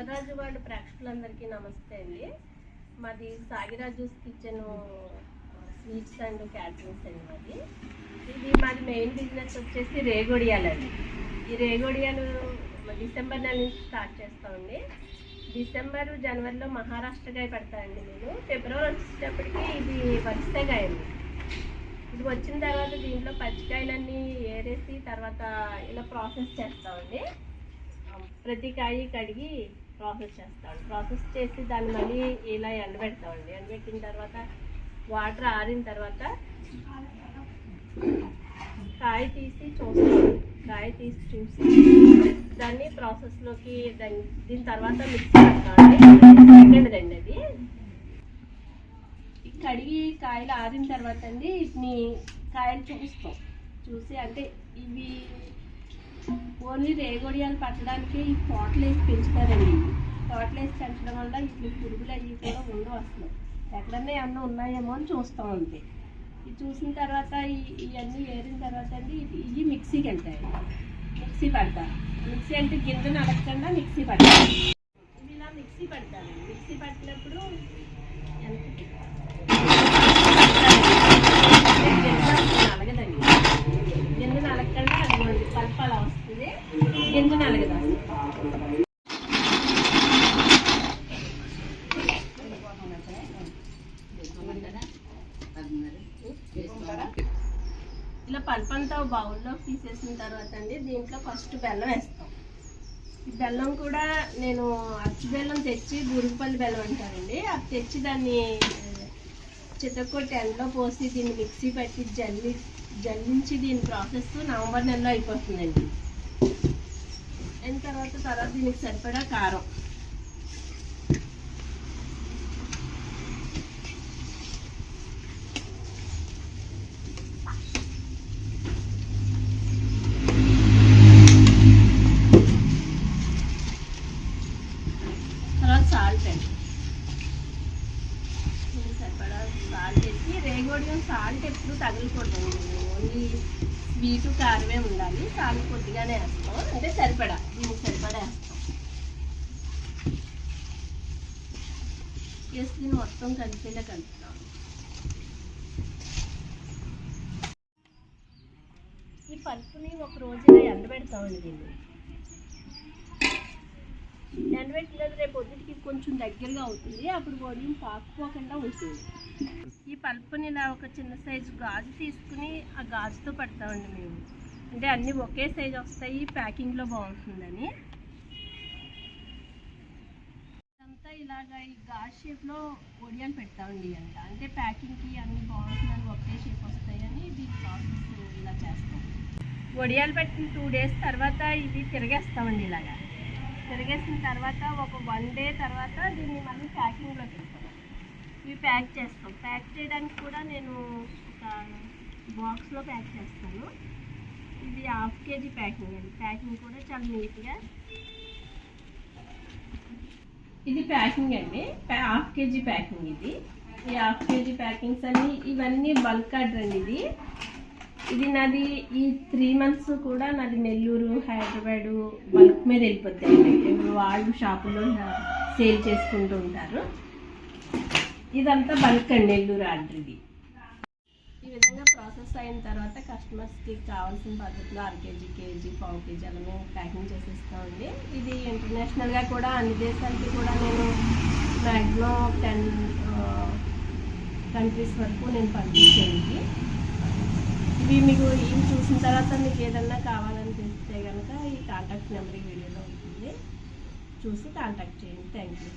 సుందరరాజు వాళ్ళ ప్రేక్షకులందరికీ నమస్తే అండి. మాది Sagiraju kitchen sweets and caterings అండి మాది. ఇది మాది మెయిన్ బిజినెస్ వచ్చేసి రేగొడియాలండి. ఈ రేగొడియాలు డిసెంబర్ నెల నుంచి స్టార్ట్ చేస్తామండి. డిసెంబర్ జనవరిలో మహారాష్ట్రకాయ పెడతానండి నేను. ఫిబ్రవరి వచ్చేటప్పటికి ఇది వరిసెగాయ అండి. ఇది వచ్చిన తర్వాత దీంట్లో పచ్చికాయలన్నీ ఏరేసి తర్వాత ఇలా ప్రాసెస్ చేస్తామండి. ప్రతి కాయ కడిగి ప్రాసెస్ చేస్తామండి ప్రాసెస్ చేసి దాన్ని మళ్ళీ ఇలా ఎండబెడతామండి. ఎండబెట్టిన తర్వాత వాటర్ ఆరిన తర్వాత కాయ తీసి చూస్తాం. కాయ తీసి చూసి దాన్ని ప్రాసెస్లోకి దాని దీని తర్వాత మిక్సీ పెడతామండి సెకండ్ దండి అది కడిగి కాయలు ఆరిన తర్వాత అండి వీటిని కాయలు చూస్తాం చూసి అంటే ఇవి ఓన్లీ రేగొడియాలు పట్టడానికి ఈ తోటలు వేసి పెంచుతారండి. తోటలు వేసి పెంచడం వల్ల ఇట్లా పురుగులు అవి కూడా ఉండవు అసలు. ఎక్కడన్నా ఏమన్నా ఉన్నాయేమో అని చూస్తాం అంతే. ఇది చూసిన తర్వాత ఇవన్నీ ఏరిన తర్వాత అండి ఇవి మిక్సీకి వెళ్తాయి. మిక్సీ పడతారు మిక్సీ అంటే గింజను అడగకుండా మిక్సీ పడతారు ఇవి ఇలా మిక్సీ పడతారు మిక్సీ పట్టినప్పుడు వెనక్కి నలగదండి గింజ నలగకుండా అది పల్పు అలా వస్తుంది గింజ నలగదు ఇలా పల్పు అంతా బౌల్లో తీసేసిన తర్వాత అండి దీంట్లో ఫస్ట్ బెల్లం వేస్తాం. ఈ బెల్లం కూడా నేను అచ్చి బెల్లం తెచ్చి గురుగుపల్లి బెల్లం అంటారండి అది తెచ్చి దాన్ని చిత్తకొట్టి ఎండలో పోసి దీన్ని మిక్సీ పెట్టి జల్లి జల్లించి దీని ప్రాసెస్ నవంబర్ నెలలో అయిపోతుందండి. అయిన తర్వాత తర్వాత దీనికి సరిపడా కారం తర్వాత సాల్ట్ అండి దీనికి సరిపడా సాల్ట్ వేసి రేగోడియం సాల్ట్ ఎప్పుడు తగలకూడదండి ఓన్లీ స్వీట్ కారమే ఉండాలి. కారం కొద్దిగానే వేస్తాం. అంటే సరిపడా. దీనికి సరిపడా వేస్తాం. వేసుకుని మొత్తం కలిపేలా కలుపుతాం. ఈ పలుపుని ఒక రోజు ఇలా ఎండబెడతామండి దీన్ని. ఎండబెట్టినది రేపు పొద్దుటికి కొంచెం దగ్గరగా అవుతుంది అప్పుడు వడియం పాకుపోకుండా ఉంటుంది. ఈ పల్పుని ఇలా ఒక చిన్న సైజు గాజు తీసుకుని ఆ గాజుతో పడతామండి మేము. అంటే అన్నీ ఒకే సైజు వస్తాయి ప్యాకింగ్లో బాగుంటుందని. అంతా ఇలాగ ఈ గాజు షేప్లో ఒడియాలు పెడతామండి అంట అంటే ప్యాకింగ్కి అన్నీ బాగుంటుందని ఒకే షేప్ వస్తాయని దీని ప్రాసెస్ ఇలా చేస్తాం. వడియాలు పెట్టిన టూ డేస్ తర్వాత ఇది తిరిగేస్తామండి ఇలాగా. తిరిగేసిన తర్వాత ఒక వన్ డే తర్వాత దీన్ని మళ్ళీ ప్యాకింగ్లో వెళ్తాం ఇవి ప్యాక్ చేస్తాం. ప్యాక్ చేయడానికి కూడా నేను ఒక బాక్స్లో ప్యాక్ చేస్తాను. ఇది హాఫ్ కేజీ ప్యాకింగ్ అండి. ప్యాకింగ్ కూడా చాలా నీట్గా ఇది ప్యాకింగ్ అండి. హాఫ్ కేజీ ప్యాకింగ్ ఇది. ఈ హాఫ్ కేజీ ప్యాకింగ్స్ అన్ని ఇవన్నీ బల్క్ ఆర్డర్ అండి ఇది. ఇది నాది ఈ త్రీ మంత్స్ కూడా నాది నెల్లూరు హైదరాబాద్ బల్క్ మీద వెళ్ళిపోతాయండి వాళ్ళు షాపుల్లో సేల్ చేసుకుంటూ ఉంటారు. ఇదంతా బల్క్ అండి నెల్లూరు ఆర్డర్ ఇది ఈ విధంగా ప్రాసెస్ అయిన తర్వాత కస్టమర్స్కి కావాల్సిన పద్ధతిలో అర కేజీ కేజీ పావు కేజీ అలా మేము ప్యాకింగ్ చేసేస్తామండి. ఇది ఇంటర్నేషనల్గా కూడా అన్ని దేశాలకి కూడా నేను మ్యాక్సిమం టెన్ కంట్రీస్ వరకు నేను పంపించేది. ఇవి మీకు ఇవి చూసిన తర్వాత మీకు ఏదన్నా కావాలనిపిస్తే కనుక ఈ కాంటాక్ట్ నెంబర్ ఈ వీడియోలో ఉంటుంది. చూసి కాంటాక్ట్ చేయండి. Thank you